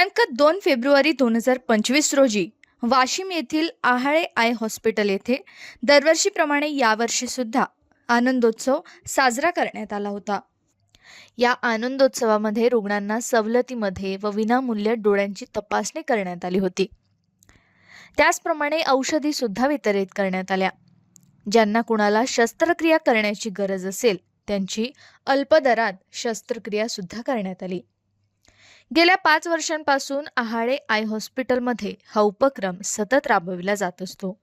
दिनांक दोन फेब्रुवारी दोन हजार पंचवीस रोजी वाशिम येथील आहाळे आय हॉस्पिटल येथे दरवर्षीप्रमाणे यावर्षी सुद्धा आनंदोत्सव साजरा करण्यात आला होता. या आनंदोत्सवामध्ये रुग्णांना सवलतीमध्ये व विनामूल्य डोळ्यांची तपासणी करण्यात आली होती. त्याचप्रमाणे औषधी सुद्धा वितरित करण्यात आल्या. ज्यांना कुणाला शस्त्रक्रिया करण्याची गरज असेल त्यांची अल्पदरात शस्त्रक्रिया सुद्धा करण्यात आली. गेल्या पाच वर्षांपासून आहाळे आय हॉस्पिटलमध्ये हा उपक्रम सतत राबविला जात असतो.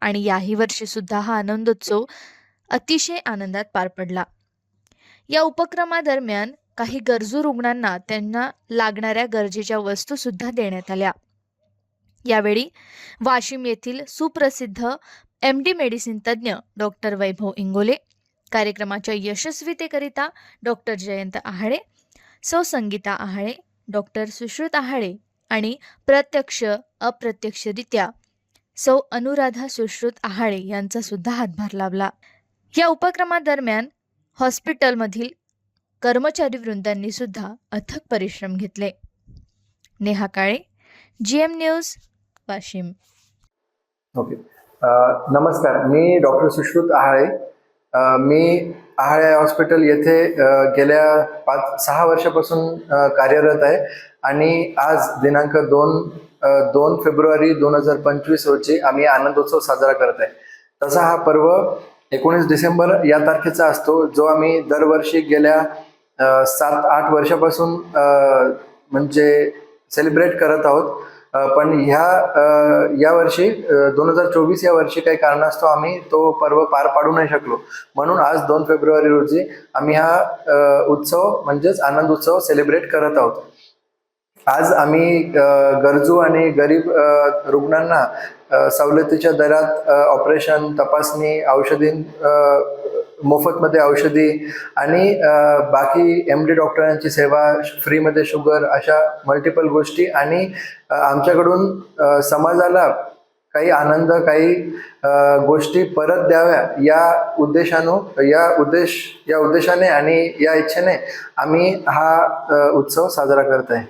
आणि याही वर्षी सुद्धा हा आनंदोत्सव अतिशय आनंदात पार पडला. या उपक्रमादरम्यान काही गरजू रुग्णांना त्यांना लागणाऱ्या गरजेच्या वस्तू सुद्धा देण्यात आल्या. यावेळी वाशिम येथील सुप्रसिद्ध एम डी मेडिसिन तज्ज्ञ डॉक्टर वैभव इंगोले कार्यक्रमाच्या यशस्वीतेकरिता डॉक्टर जयंत आहाळे सौ संगीता आहाळे डॉक्टर सुश्रुत आहाळे आणि प्रत्यक्ष अप्रत्यक्षरित्या सौ अनुराधा सुश्रुत आहाळे यांचा सुद्धा हातभार लाभला. या उपक्रमादरम्यान हॉस्पिटलमधील कर्मचारी वृंदांनी सुद्धा अथक परिश्रम घेतले. Neha Kale G M news Washim. Okay. नमस्कार. मी डॉक्टर सुश्रुत आहाळे मी आहाळे हॉस्पिटल येथे गेल्या पाच सहा वर्षापासून कार्यरत आहे. आणि आज दिनांक दोन दोन फेब्रुवारी दोन हजार पंचवीस रोजी आम्ही आनंदोत्सव साजरा करत आहे. तसा हा पर्व एकोणीस डिसेंबर या तारखेचा असतो जो आम्ही दरवर्षी गेल्या सात आठ वर्षापासून म्हणजे सेलिब्रेट करत आहोत. पण ह्या या यावर्षी दोन हजार चोवीस या वर्षी काही कारणास्तव आम्ही तो पर्व पार पाडू नाही शकलो. म्हणून आज दोन फेब्रुवारी रोजी आम्ही हा उत्सव म्हणजेच आनंद उत्सव सेलिब्रेट करत आहोत. आज आम्ही गरजू आणि गरीब रुग्णांना सवलतीच्या दरात ऑपरेशन तपासणी औषधी मोफतमध्ये औषधी आणि बाकी एम डी डॉक्टरांची सेवा फ्रीमध्ये शुगर अशा मल्टिपल गोष्टी आणि आमच्याकडून समाजाला काही आनंद काही गोष्टी परत द्याव्या या उद्देशानं या उद्देश या उद्देशाने आणि या इच्छेने आम्ही हा उत्सव साजरा करत आहे.